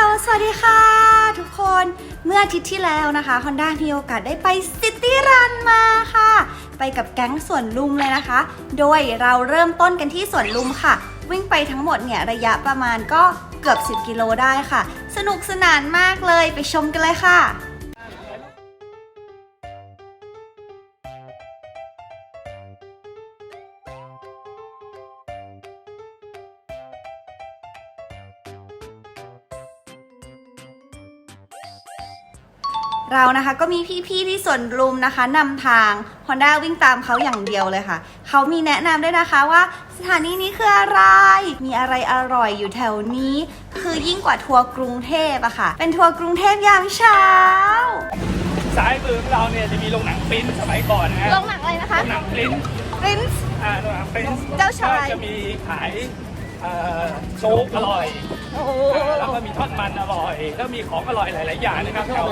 ล สวัสดีค่ะ ทุกคน เมื่ออาทิตย์ที่แล้วนะคะ Honda มีโอกาสได้ไปซิตี้รันมาค่ะ ไปกับแก๊งสวนลุมเลยนะคะ โดยเราเริ่มต้นกันที่สวนลุมค่ะ วิ่งไปทั้งหมดเนี่ยระยะประมาณก็เกือบ 10 กิโลได้ค่ะ สนุกสนานมากเลยไปชมกันเลยค่ะ เรานะคะก็มีพี่ๆที่สวนลุมนะคะนำทาง Honda วิ่งตามเขาอย่างเดียวเลยค่ะ เขามีแนะนำด้วยนะคะว่าสถานีนี้คืออะไร มีอะไรอร่อยอยู่แถวนี้ คือยิ่งกว่าทัวร์กรุงเทพอะค่ะ เป็นทัวร์กรุงเทพยามเช้า ซ้ายมือของเราเนี่ยจะมีโรงหนังปริ้นท์สมัยก่อนนะฮะลงหนังอะไรนะคะโรงหนังปริ้นท์ Prince อ่าโรงหนังปริ้นท์เจ้าชาย ก็จะมีขาย เอ่อโจ๊กอร่อยโอ้โหแล้วก็มีทอดมันอร่อย แล้วมีของอร่อยหลาย ๆ อย่างนะครับแถว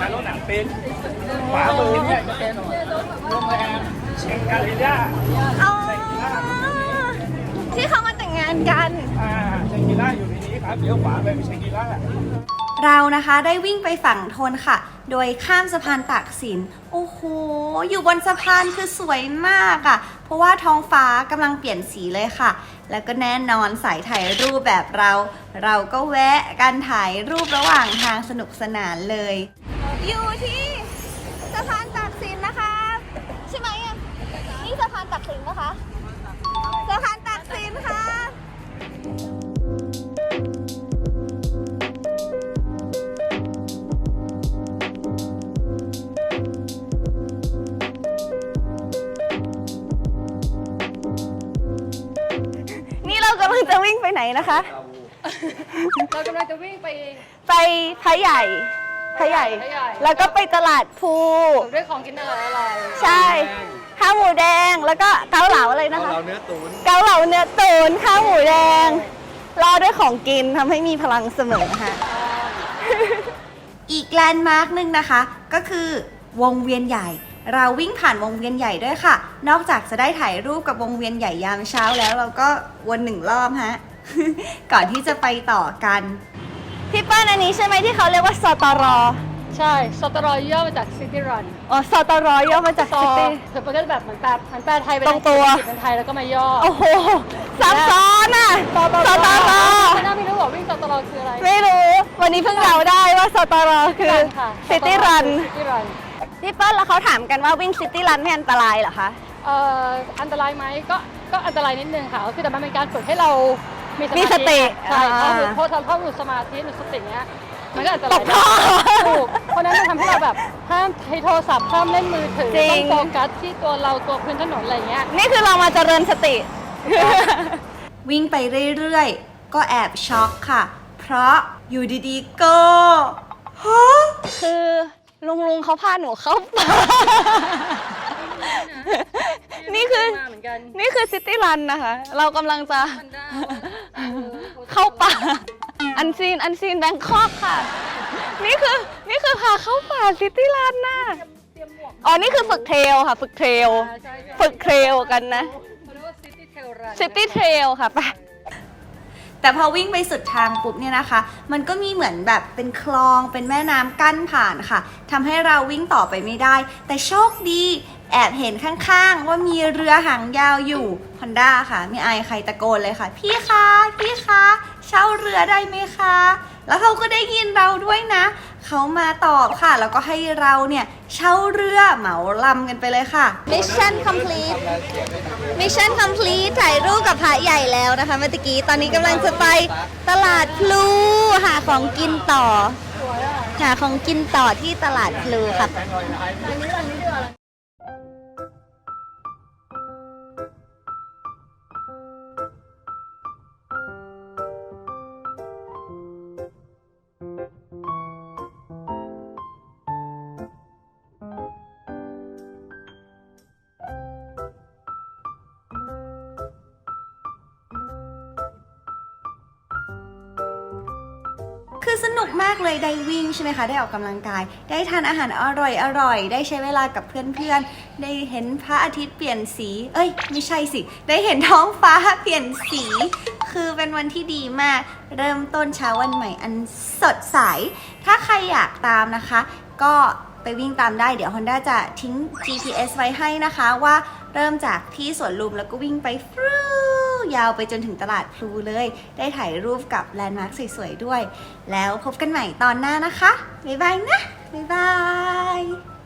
ทางโรงหนังปริ้นท์ขวามือเนี่ยจะเป็นโรงแรมเชงกาลิด้าอ๋อที่เขามาแต่งงานกัน อ่าเชงกิล่าอยู่ในนี้ครับเลี้ยวขวาไปเป็นเชงกิล่า เรานะคะได้วิ่งไปฝั่งทนค่ะ โดยข้ามสะพานตากสิน โอ้โห อยู่บนสะพานคือสวยมากอะ่ะ เพราะว่าท้องฟ้ากำลังเปลี่ยนสีเลยค่ะ แล้วก็แน่นอนสายถ่ายรูปแบบเรา เราก็แวะกันถ่ายรูประหว่างทางสนุกสนานเลย อยู่ที่สะพานตากสินนะคะ ใช่ไหมอะนี่สะพานตากสินนะคะ สะพานตากสินค่ะ งจะวิ่งไปไหนนะคะ เรากำลังจะวิ่งไป ไปพระใหญ่พระใหญ่ พระใหญ่ แล้วก็ไปตลาดภูด้วยของกินอร่อยอร่อยใช่ข้าวหมูแดงแล้วก็เกาเหลาอะไรนะคะ เราเนื้อตูนเกาเหลาเนื้อตูนข้าวหมูแดงรอด้วยของกินทำให้มีพลังเสมอค่ะ อีกแลนด์มาร์คหนึ่งนะคะ ก็คือวงเวียนใหญ่ เราวิ่งผ่านวงเวียนใหญ่ด้วยค่ะ นอกจากจะได้ถ่ายรูปกับวงเวียนใหญ่ยามเช้าแล้วเราก็วนหนึ่งรอบฮะ ก่อนที่จะไปต่อกัน พี่เปิ้ลอันนี้ใช่ไหมที่เขาเรียกว่าสตรใช่สตรอยย่อมาจากซิตี้รันอ๋อสตรย่อมาจากซอซิตี้เธอก็แบบเหมือนแปลเหมือนแปลไทยเป็นตรงตัวอังกฤษเป็นไทยแล้วก็มาย่อ โอ้โหซับซ้อนอะสตรไม่น่าไม่รู้ว่าวิ่งสตรคืออะไร ไม่รู้ วันนี้เพิ่งเราได้ว่าสตรคือค่ะซิตี้รันซิตี้รัน พี่เปิ้ลแล้วเขาถามกันว่าวิ่งซิตี้รันไม่อันตรายเหรอคะ เอ่ออันตรายไหมก็ก็อันตรายนิดนึงค่ะก็คือแต่มันเป็นการฝึกให้เรามีมีสติใช่อ่าถ้าหลุดโทษทำถ้าหลุดสมาธิหลุดสติเนี้ยมันก็อันตตรายกท่อถูกเพราะฉะนั้นมันทำให้เราแบบห้ามใช้โทรศัพท์ห้ามเล่นมือถือจริต้องงโฟกัสที่ตัวเราตัวพื้นถนนอะไรเงี้ย นี่คือเรามาเจริญสติ วิ่งไปเรื่อยๆ ก็แอบช็อกค่ะ เพราะอยู่ดีๆ ก็ฮะ คือ ลุงลุงเขาพาหนูเข้าป่า นี่คือ มาเหมือนกันนี่คือซิตี้รันนะคะ เรากำลังจะเข้าป่า อันซีน อันซีนแบงคอกค่ะ นี่คือ นี่คือพาเข้าป่าซิตี้รันน่ะอ๋อ นี่คือฝึกเทรลค่ะ ฝึกเทรล ฝึกเทรลกันนะ เขาเรียกว่า City Trail Run ซิตี้เทรลค่ะไป แต่พอวิ่งไปสุดทางปุ๊บเนี่ยนะคะ มันก็มีเหมือนแบบเป็นคลองเป็นแม่น้ำกั้นผ่านค่ะทำให้เราวิ่งต่อไปไม่ได้ แต่โชคดีแอบเห็นข้างๆ ว่ามีเรือหางยาวอยู่ฮอนด้าค่ะ ไม่อายใครตะโกนเลยค่ะ พี่คะพี่คะเช่าเรือได้ไหมคะ แล้วเขาก็ได้ยินเราด้วยนะ เขามาตอบค่ะ แล้วก็ให้เราเนี่ยเช่าเรือเหมาลำกันไปเลยค่ะ Mission complete Mission complete ถ่ายรูปกับพระใหญ่แล้วนะคะเมื่อกี้ ตอนนี้กำลังจะไปตลาดพลูหาของกินต่อ หาของกินต่อที่ตลาดพลูครับ สนุกมากเลยได้วิ่งใช่ไหมคะ ได้ออกกำลังกาย ได้ทานอาหารอร่อยอร่อย ได้ใช้เวลากับเพื่อนๆ ได้เห็นพระอาทิตย์เปลี่ยนสี เอ้ย ไม่ใช่สิ ได้เห็นท้องฟ้าเปลี่ยนสี คือเป็นวันที่ดีมาก เริ่มต้นเช้าวันใหม่อันสดใส ถ้าใครอยากตามนะคะ ก็ไปวิ่งตามได้ เดี๋ยว Honda จะทิ้ง GPS ไว้ให้นะคะว่าเริ่มจากที่สวนลุมแล้วก็วิ่งไปฟรู ยาวไปจนถึงตลาดพลูเลย ได้ถ่ายรูปกับแลนด์มาร์คสวยๆด้วย แล้วพบกันใหม่ตอนหน้านะคะ บ๊ายบายนะ บ๊ายบาย